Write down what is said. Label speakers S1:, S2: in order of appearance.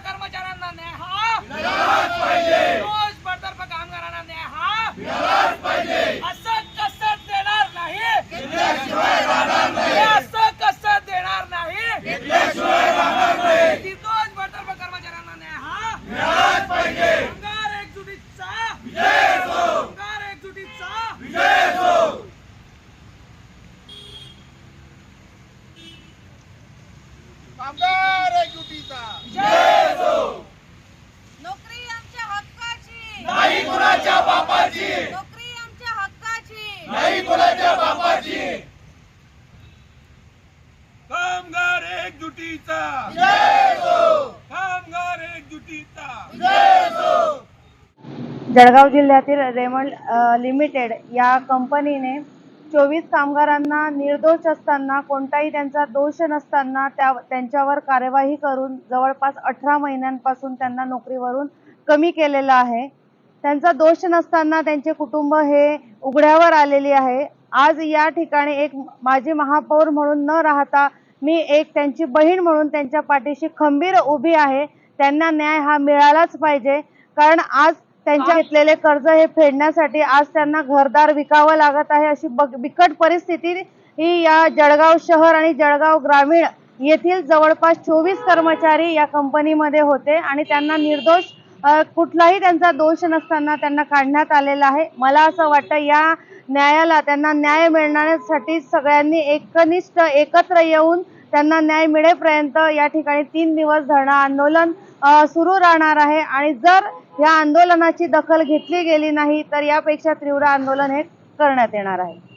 S1: कर्मचाऱ्यांना हा? कामगारांना न्याय हा? असं कसं देणार नाही? असं कसं देणार नाही निर्दोष बडतर्फ कर्मचाऱ्यांना न्याय हा कामगार एकजुटीचा कामगार एकजुटीचा
S2: कामगार एकजुटीचा
S3: नोकरी आमच्या हक्काची.
S2: नाही कुणाच्या बापाची.
S3: नोकरी आमच्या हक्काची.
S2: नाही कुणाच्या बापाची.
S4: कामगार एकजुटीचा.
S2: जय हो
S4: कामगार एकजुटीचा.
S2: जय हो
S5: जळगाव जिल्ह्यातील रेमंड लिमिटेड या कंपनीने चोवीस कामगारांना निर्दोष असताना कोणताही त्यांचा दोष नसताना त्या त्यांच्यावर कार्यवाही करून जवळपास अठरा महिन्यांपासून त्यांना नोकरीवरून कमी केलेलं आहे. त्यांचा दोष नसताना त्यांचे कुटुंब हे उघड्यावर आलेली आहे. आज या ठिकाणी एक माजी महापौर म्हणून न राहता मी एक त्यांची बहीण म्हणून त्यांच्या पाठीशी खंबीर उभी आहे. त्यांना न्याय हा मिळालाच पाहिजे. कारण आज त्यांच्या घेतलेले कर्ज हे फेडण्यासाठी आज त्यांना घरदार विकावं लागत आहे अशी बग- बिकट परिस्थिती ही या जळगाव शहर आणि जळगाव ग्रामीण येथील जवळपास चोवीस कर्मचारी या कंपनीमध्ये होते आणि त्यांना निर्दोष कुठलाही त्यांचा दोष नसताना त्यांना काढण्यात आलेला आहे. मला असं वाटतं या न्यायाला त्यांना न्याय मिळण्यासाठी सगळ्यांनी एकनिष्ठ एकत्र येऊन त्यांना न्याय मिळेपर्यंत या ठिकाणी तीन दिवस धरणं आंदोलन सुरू राहणार आहे. आणि जर या आंदोलनाची दखल घेतली गेली नाही तर यापेक्षा तीव्र आंदोलन हे करण्यात येणार आहे.